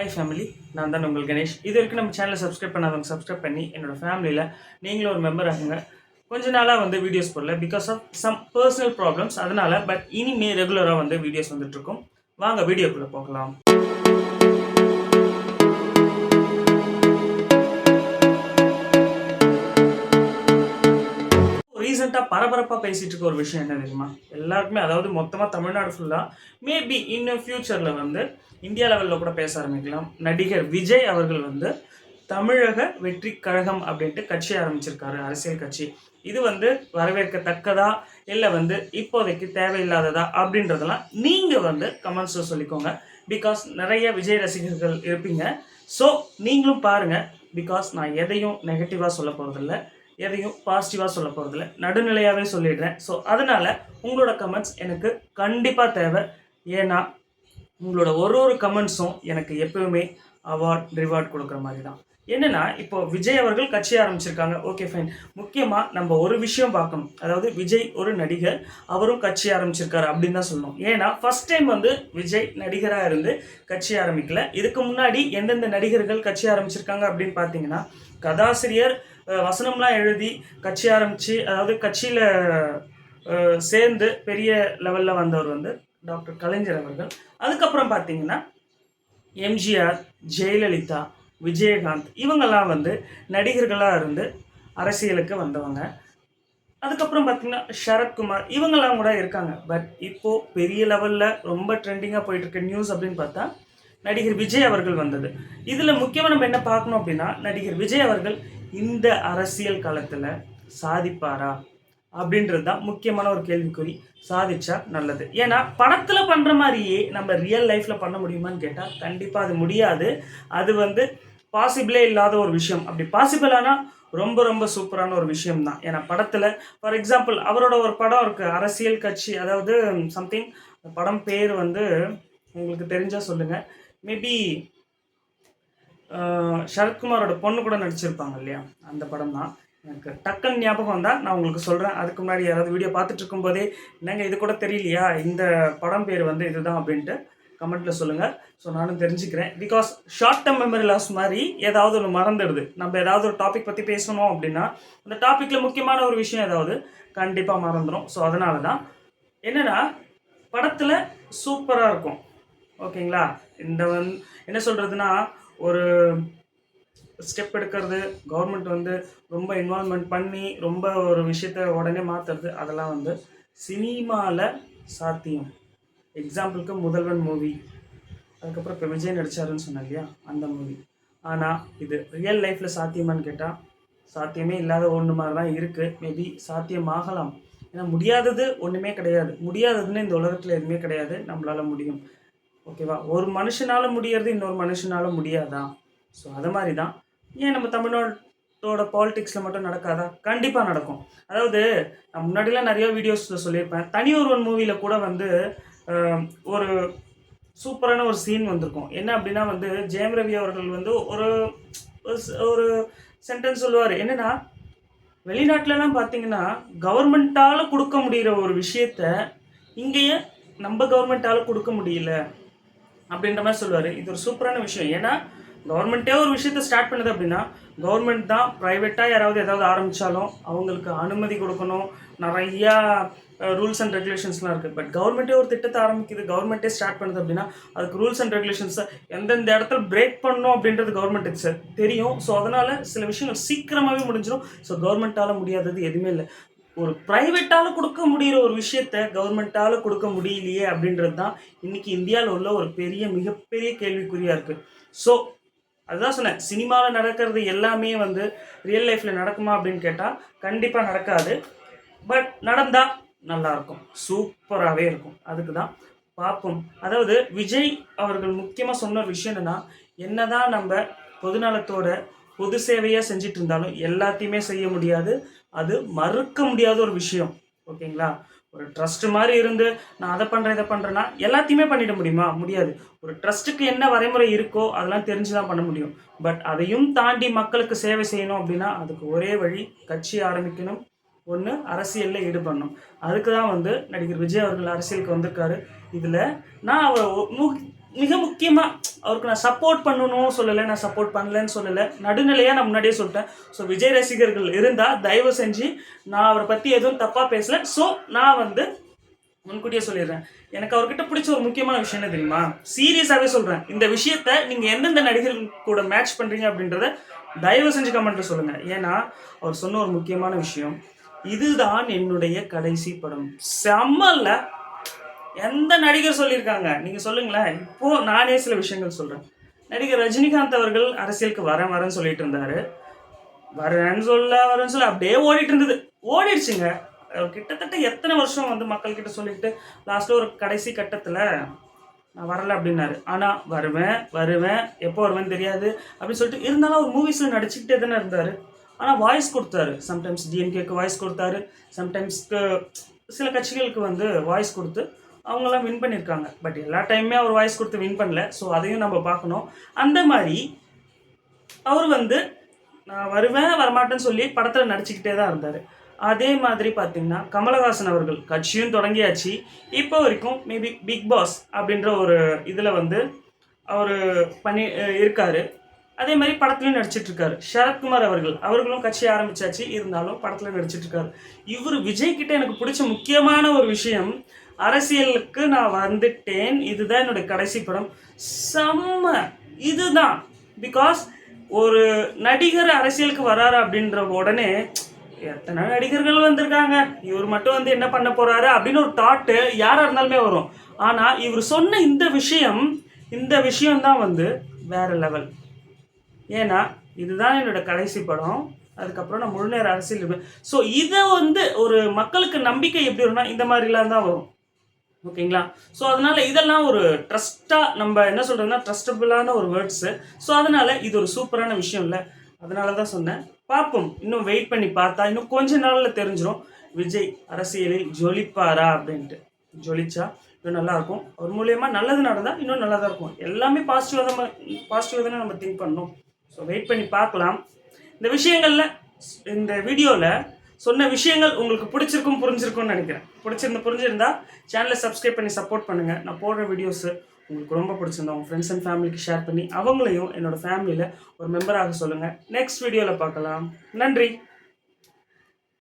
Hi family நான் தான் உங்கள் கணேஷ். இது வரைக்கும் நம்ம சேனலை சப்ஸ்கிரைப் பண்ணாதவங்க சப்ஸ்கிரைப் பண்ணி என்னோட ஃபேமிலியில் நீங்களும் ஒரு மெம்பர் ஆகுங்க. கொஞ்ச நாளாக வந்து வீடியோஸ் போடல because of some personal problems அதனால் பட் இனிமே ரெகுலராக வந்து வீடியோஸ் வந்துட்டுருக்கும் வாங்க வீடியோக்குள்ளே போகலாம். ரீசெண்டாக பரபரப்பாக பேசிகிட்டு இருக்க ஒரு விஷயம் என்ன தெரியுமா? எல்லாருக்குமே அதாவது மொத்தமாக தமிழ்நாடு ஃபுல்லாக மேபி இன்னும் ஃப்யூச்சரில் வந்து இந்தியா லெவலில் கூட பேச ஆரம்பிக்கலாம். நடிகர் விஜய் அவர்கள் வந்து தமிழக வெற்றி கழகம் அப்படின்ட்டு கட்சி ஆரம்பிச்சிருக்காரு அரசியல் கட்சி. இது வந்து வரவேற்கத்தக்கதா? இல்லை வந்து இப்போதைக்கு தேவையில்லாததா? அப்படின்றதெல்லாம் நீங்கள் வந்து கமெண்ட்ஸில் சொல்லிக்கோங்க. பிகாஸ் நிறைய விஜய் ரசிகர்கள் இருப்பீங்க. ஸோ நீங்களும் பாருங்கள் பிகாஸ் நான் எதையும் நெகட்டிவாக சொல்ல போகிறதில்ல எதையும் பாசிட்டிவாக சொல்ல போகிறதில்ல நடுநிலையாகவே சொல்லிடுறேன். ஸோ அதனால் உங்களோட கமெண்ட்ஸ் எனக்கு கண்டிப்பாக தேவை. ஏன்னா உங்களோட ஒரு ஒரு கமெண்ட்ஸும் எனக்கு எப்பவுமே அவார்ட் ரிவார்ட் கொடுக்குற மாதிரி தான். என்னென்னா இப்போ விஜய் அவர்கள் கட்சி ஆரம்பிச்சிருக்காங்க. ஓகே ஃபைன் முக்கியமாக நம்ம ஒரு விஷயம் பார்க்கணும். அதாவது விஜய் ஒரு நடிகர் அவரும் கட்சி ஆரம்பிச்சிருக்காரு அப்படின்னு தான் சொல்லணும். ஏன்னா ஃபர்ஸ்ட் டைம் வந்து விஜய் நடிகராக இருந்து கட்சி ஆரம்பிக்கல. இதுக்கு முன்னாடி எந்தெந்த நடிகர்கள் கட்சி ஆரம்பிச்சிருக்காங்க அப்படின்னு பார்த்தீங்கன்னா கதாசிரியர் வசனம்லாம் எழுதி கட்சி ஆரம்பித்து அதாவது கட்சியில் சேர்ந்து பெரிய லெவலில் வந்தவர் வந்து டாக்டர் கலைஞர் அவர்கள். அதுக்கப்புறம் பார்த்தீங்கன்னா எம்ஜிஆர் ஜெயலலிதா விஜயகாந்த் இவங்கெல்லாம் வந்து நடிகர்களாக இருந்து அரசியலுக்கு வந்தவங்க. அதுக்கப்புறம் பார்த்தீங்கன்னா சரத்குமார் இவங்கெல்லாம் கூட இருக்காங்க. பட் இப்போது பெரிய லெவலில் ரொம்ப ட்ரெண்டிங்காக போயிட்டுருக்க நியூஸ் அப்படின்னு பார்த்தா நடிகர் விஜய் அவர்கள் வந்தது. இதில் முக்கியமாக நம்ம என்ன பார்க்கணும் அப்படின்னா நடிகர் விஜய் அவர்கள் இந்த அரசியல் காலத்தில் சாதிப்பாரா? அப்படின்றது தான் முக்கியமான ஒரு கேள்விக்குறி. சாதிச்சா நல்லது. ஏன்னா படத்தில் பண்ணுற மாதிரியே நம்ம ரியல் லைஃப்பில் பண்ண முடியுமான்னு கேட்டால் கண்டிப்பாக அது முடியாது. அது வந்து பாசிபிளே இல்லாத ஒரு விஷயம். அப்படி பாசிபிள் ஆனால் ரொம்ப ரொம்ப சூப்பரான ஒரு விஷயம் தான். ஏன்னா படத்தில் ஃபார் எக்ஸாம்பிள் அவரோட ஒரு படம் இருக்குது அரசியல் கட்சி அதாவது சம்திங் படம் பேர் வந்து உங்களுக்கு தெரிஞ்சால் சொல்லுங்கள் மேபி சரத்குமாரோட பொண்ணு கூட நடிச்சிருப்பாங்க இல்லையா? அந்த படம் தான் எனக்கு டக்குன்னு ஞாபகம் வந்தால் நான் உங்களுக்கு சொல்கிறேன் அதுக்கு முன்னாடி யாராவது வீடியோ பார்த்துட்டு இருக்கும்போதே என்னங்க இது கூட தெரியலையா? இந்த படம் பேர் வந்து இதுதான் அப்படின்ட்டு கமெண்ட்டில் சொல்லுங்கள் ஸோ நானும் தெரிஞ்சுக்கிறேன். Because short term memory loss மாதிரி ஏதாவது ஒன்று மறந்துடுது. நம்ம ஏதாவது ஒரு டாபிக் பற்றி பேசணும் அப்படின்னா அந்த டாப்பிக்கில் முக்கியமான ஒரு விஷயம் ஏதாவது கண்டிப்பாக மறந்துடும் ஸோ அதனால தான் என்னென்னா படத்தில் சூப்பராக இருக்கும். ஓகேங்களா? இந்த வந் என்ன சொல்கிறதுனா ஒரு ஸ்டெப் எடுக்கிறது கவர்மெண்ட் வந்து ரொம்ப இன்வால்மெண்ட் பண்ணி ரொம்ப ஒரு விஷயத்த உடனே மாற்றுறது அதெல்லாம் வந்து சினிமாவில் சாத்தியம். எக்ஸாம்பிளுக்கு முதல்வன் மூவி அதுக்கப்புறம் இப்போ விஜய் நடிச்சாருன்னு சொன்னேன் இல்லையா? அந்த மூவி ஆனால் இது ரியல் லைஃப்பில் சாத்தியமான்னு கேட்டால் சாத்தியமே இல்லாத ஒன்று மாதிரி தான் இருக்குது மேபி சாத்தியமாகலாம். ஏன்னா முடியாதது ஒன்றுமே கிடையாது. முடியாததுன்னு இந்த உலகத்தில் எதுவுமே கிடையாது. நம்மளால முடியும். ஓகேவா? ஒரு மனுஷனால் முடியறது இன்னொரு மனுஷனால முடியாதா? ஸோ அது மாதிரி தான் ஏன் நம்ம தமிழ்நாட்டோட பாலிடிக்ஸில் மட்டும் நடக்காதா? கண்டிப்பாக நடக்கும். அதாவது நான் முன்னாடிலாம் நிறைய வீடியோஸில் சொல்லியிருப்பேன். தனி ஒருவன் மூவியில் கூட வந்து ஒரு சூப்பரான ஒரு சீன் வந்திருக்கும். என்ன அப்படின்னா வந்து ஜெயம் ரவி அவர்கள் வந்து ஒரு ஒரு சென்டென்ஸ் சொல்லுவார். என்னென்னா வெளிநாட்டிலலாம் பார்த்தீங்கன்னா கவர்மெண்ட்டால் கொடுக்க முடிகிற ஒரு விஷயத்த இங்கேயே நம்ம கவர்மெண்ட்டால் கொடுக்க முடியல. அப்படின்ற மாதிரி சொல்லுவார். இது ஒரு சூப்பரான விஷயம். ஏன்னா கவர்மெண்ட்டே ஒரு விஷயத்த ஸ்டார்ட் பண்ணுது அப்படின்னா கவர்மெண்ட் தான் ப்ரைவேட்டாக யாராவது ஏதாவது ஆரம்பித்தாலும் அவங்களுக்கு அனுமதி கொடுக்கணும். நிறையா ரூல்ஸ் அண்ட் ரெகுலேஷன்ஸ்லாம் இருக்குது பட் கவர்மெண்ட்டே ஒரு திட்டத்தை ஆரம்பிக்குது கவர்மெண்ட்டே ஸ்டார்ட் பண்ணுது அப்படின்னா அதுக்கு ரூல்ஸ் அண்ட் ரெகுலேஷன்ஸை எந்தெந்த இடத்துல பிரேக் பண்ணணும் அப்படின்றது கவர்மெண்ட்டுக்கு சார் தெரியும். ஸோ அதனால் சில விஷயங்கள் சீக்கிரமாகவே முடிஞ்சிடும் ஸோ கவர்மெண்ட்டால் முடியாதது எதுவுமே இல்லை. ஒரு ப்ரைவேட்டால் கொடுக்க முடிகிற ஒரு விஷயத்த கவர்மெண்ட்டால் கொடுக்க முடியலையே அப்படின்றது தான் இன்னைக்கு இந்தியாவில் உள்ள ஒரு பெரிய மிகப்பெரிய கேள்விக்குறியாக இருக்குது ஸோ அதுதான் சொன்னேன். சினிமாவில் நடக்கிறது எல்லாமே வந்து ரியல் லைஃப்பில் நடக்குமா அப்படின்னு கேட்டால் கண்டிப்பாக நடக்காது. பட் நடந்தால் நல்லாயிருக்கும் சூப்பராகவே இருக்கும். அதுக்கு தான் பார்ப்போம். அதாவது விஜய் அவர்கள் முக்கியமாக சொன்ன ஒரு விஷயம் என்னென்னா என்ன தான் நம்ம பொதுநலத்தோட பொது சேவையாக செஞ்சிட்டு இருந்தாலும் எல்லாத்தையுமே செய்ய முடியாது. அது மறுக்க முடியாத ஒரு விஷயம். ஓகேங்களா? ஒரு ட்ரஸ்ட் மாதிரி இருந்து நான் அதை பண்ணுறேன் இதை பண்ணுறேன்னா எல்லாத்தையுமே பண்ணிட முடியுமா? முடியாது. ஒரு ட்ரஸ்ட்டுக்கு என்ன வரைமுறை இருக்கோ அதெல்லாம் தெரிஞ்சு தான் பண்ண முடியும். பட் அதையும் தாண்டி மக்களுக்கு சேவை செய்யணும் அப்படின்னா அதுக்கு ஒரே வழி கட்சி ஆரம்பிக்கணும். ஒன்று அரசியலில் ஈடுபடணும். அதுக்கு தான் வந்து நடிகர் விஜய் அவர்கள் அரசியலுக்கு வந்திருக்காரு. இதில் நான் அவர் மிக முக்கியமாக அவருக்கு நான் சப்போர்ட் பண்ணணும் சொல்லலை நான் சப்போர்ட் பண்ணலன்னு சொல்லலை. நடுநிலையாக நான் முன்னாடியே சொல்லிட்டேன். ஸோ விஜய் ரசிகர்கள் இருந்தால் தயவு செஞ்சு நான் அவரை பற்றி எதுவும் தப்பாக பேசல. ஸோ நான் வந்து முன்கூட்டியே சொல்லிடுறேன். எனக்கு அவர்கிட்ட பிடிச்ச ஒரு முக்கியமான விஷயம் என்ன தெரியுமா? சீரியஸாகவே சொல்கிறேன் இந்த விஷயத்த நீங்கள் எந்தெந்த நடிகர்கள் கூட மேட்ச் பண்ணுறீங்க அப்படின்றத தயவு செஞ்சு கமெண்ட்டில் சொல்லுங்கள் ஏன்னா அவர் சொன்ன ஒரு முக்கியமான விஷயம் இதுதான் என்னுடைய கடைசி படம். செம்மல்ல எந்த நடிகர் சொல்லியிருக்காங்க? நீங்கள் சொல்லுங்களேன். இப்போ நானே சில விஷயங்கள் சொல்கிறேன் நடிகர் ரஜினிகாந்த் அவர்கள் அரசியலுக்கு வரேன் வரேன்னு சொல்லிட்டு இருந்தார். வரேன்னு சொல்ல வரேன்னு சொல்ல அப்படியே ஓடிட்டு இருந்தது. ஓடிடுச்சுங்க. கிட்டத்தட்ட எத்தனை வருஷம் வந்து மக்கள்கிட்ட சொல்லிட்டு லாஸ்ட்டில் ஒரு கடைசி கட்டத்தில் நான் வரல அப்படின்னாரு. ஆனால் வருவேன் வருவேன். எப்போ வருவேன்னு தெரியாது அப்படின்னு சொல்லிட்டு இருந்தாலும் அவர் மூவிஸில் நடிச்சுக்கிட்டே தானே இருந்தார். ஆனால் வாய்ஸ் கொடுத்தாரு. சம்டைம்ஸ் டிஎன்கேக்கு வாய்ஸ் கொடுத்தாரு. சம்டைம்ஸ்க்கு சில கட்சிகளுக்கு வந்து வாய்ஸ் கொடுத்து அவங்களாம் வின் பண்ணியிருக்காங்க பட் எல்லா டைமுமே அவர் வாய்ஸ் கொடுத்து வின் பண்ணல. ஸோ அதையும் நம்ம பார்க்கணும். அந்த மாதிரி அவர் வந்து நான் வருவேன் வரமாட்டேன்னு சொல்லி படத்தில் நடிச்சுக்கிட்டே தான் இருந்தார். அதே மாதிரி பார்த்தீங்கன்னா கமலஹாசன் அவர்கள் கட்சியும் தொடங்கியாச்சு. இப்போ வரைக்கும் மேபி பிக் பாஸ் அப்படின்ற ஒரு இதில் வந்து அவர் பண்ணி இருக்கார். அதே மாதிரி படத்துலையும் நடிச்சிட்ருக்காரு. சரத்குமார் அவர்கள் அவர்களும் கட்சி ஆரம்பிச்சாச்சு. இருந்தாலும் படத்தில் நடிச்சிட்ருக்காரு. இவர் விஜய் கிட்ட எனக்கு பிடிச்ச முக்கியமான ஒரு விஷயம் அரசியலுக்கு நான் வந்துட்டேன். இதுதான் என்னுடைய கடைசி படம். செம்ம இதுதான். பிகாஸ் ஒரு நடிகர் அரசியலுக்கு வராரு அப்படின்ற உடனே எத்தனை நடிகர்கள் வந்திருக்காங்க? இவர் மட்டும் வந்து என்ன பண்ண போறாரு அப்படின்னு ஒரு தாட்டு யாராக இருந்தாலுமே வரும். ஆனால் இவர் சொன்ன இந்த விஷயம் இந்த விஷயம்தான் வந்து வேற லெவல் ஏன்னா இதுதான் என்னோட கடைசி படம். அதுக்கப்புறம் நான் முழு நேர அரசியல் ஸோ இதை வந்து ஒரு மக்களுக்கு நம்பிக்கை எப்படி வரும்னா இந்த மாதிரிலாம் தான் வரும். ஓகேங்களா? ஸோ அதனால இதெல்லாம் ஒரு ட்ரஸ்ட்டாக நம்ம என்ன சொல்கிறதுனா ட்ரஸ்டபுளான ஒரு வேர்ட்ஸு ஸோ அதனால இது ஒரு சூப்பரான விஷயம் இல்லை. அதனால தான் சொன்னேன். பார்ப்போம். இன்னும் வெயிட் பண்ணி பார்த்தா இன்னும் கொஞ்ச நாளில் தெரிஞ்சிடும் விஜய் அரசியலில் ஜொலிப்பாரா அப்படின்ட்டு. ஜொலிச்சா இன்னும் நல்லாயிருக்கும். அவர் மூலயமா நல்லது நடந்தால் இன்னும் நல்லா தான் இருக்கும். எல்லாமே பாசிட்டிவாக தான் பாசிட்டிவாக தானே நம்ம திங்க் பண்ணணும். ஸோ வெயிட் பண்ணி பார்க்கலாம். இந்த விஷயங்களில் இந்த வீடியோவில் சொன்ன விஷயங்கள் உங்களுக்கு பிடிச்சிருக்கும் புரிஞ்சிருக்கும்னு நினைக்கிறேன். பிடிச்சிருந்து புரிஞ்சிருந்தா சேனலை சப்ஸ்கிரைப் பண்ணி சப்போர்ட் பண்ணுங்கள் நான் போடுற வீடியோஸு உங்களுக்கு ரொம்ப பிடிச்சிருந்தா உங்கள் ஃப்ரெண்ட்ஸ் அண்ட் ஃபேமிலிக்கு ஷேர் பண்ணி அவங்களையும் என்னோட ஃபேமிலியில் ஒரு மெம்பராக சொல்லுங்கள் நெக்ஸ்ட் வீடியோவில் பார்க்கலாம். நன்றி.